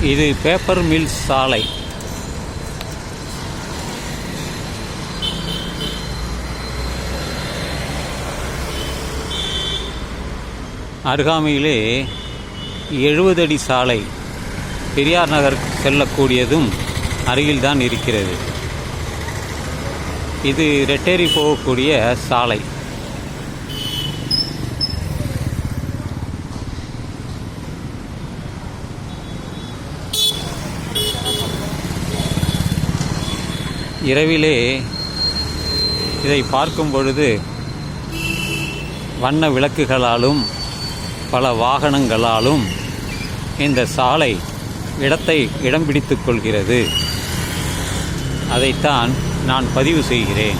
இது paper mill சாலை. அருகாமையிலே எழுபது அடி சாலை பெரியார் நகர் செல்லக்கூடியதும் அருகில்தான் இருக்கிறது. இது ரெட்டேரி போகக்கூடிய சாலை. இரவிலே இதை பார்க்கும் பொழுது வண்ண விளக்குகளாலும் பல வாகனங்களாலும் இந்த சாலை இடத்தை இடம் பிடித்துக் கொள்கிறது. அதைத்தான் நான் பதிவு செய்கிறேன்.